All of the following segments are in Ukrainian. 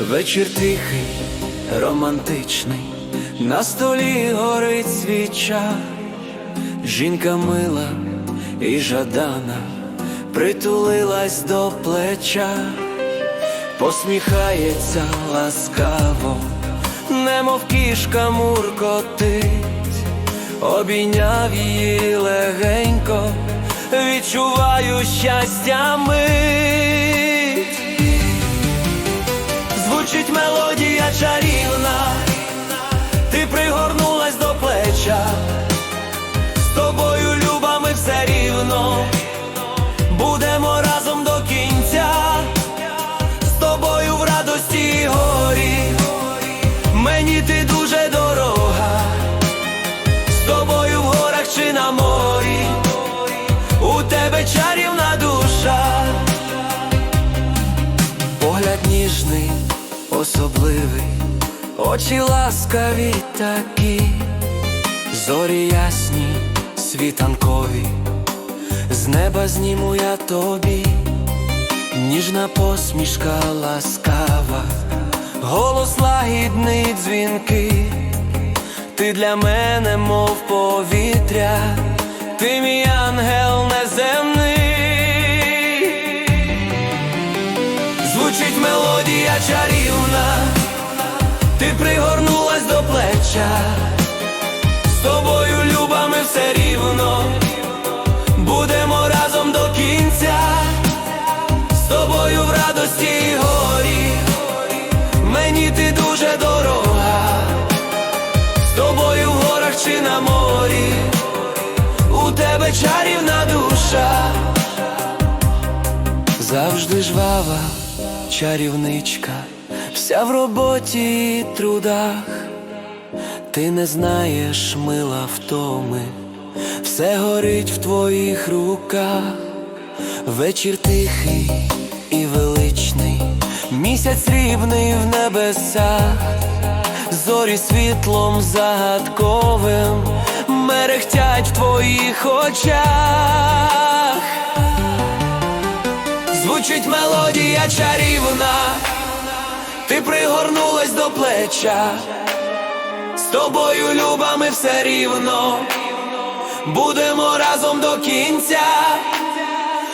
Вечір тихий, романтичний, на столі горить свіча, жінка мила і жадана притулилась до плеча, посміхається ласкаво, немов кішка муркотить, обійняв її легенько, відчуваю щастя мить. Ніжний, особливий, очі ласкаві такі, зорі ясні, світанкові, з неба зніму я тобі, ніжна посмішка ласкава, голос лагідний дзвінки, ти для мене, мов повітря, ти мій мелодія чарівна, ти пригорнулась до плеча, з тобою люба ми все рівно, будемо разом до кінця, з тобою в радості і горі, мені ти дуже дорога, з тобою в горах чи на морі, завжди жвава, чарівничка, вся в роботі і трудах, ти не знаєш мила втоми, все горить в твоїх руках, вечір тихий і величний, місяць срібний в небесах, зорі світлом загадковим мерехтять в твоїх очах. Звучить мелодія чарівна, ти пригорнулась до плеча, з тобою люба ми все рівно, будемо разом до кінця,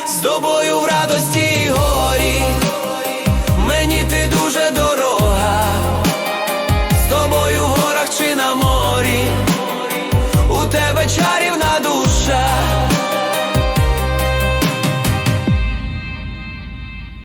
з тобою в радості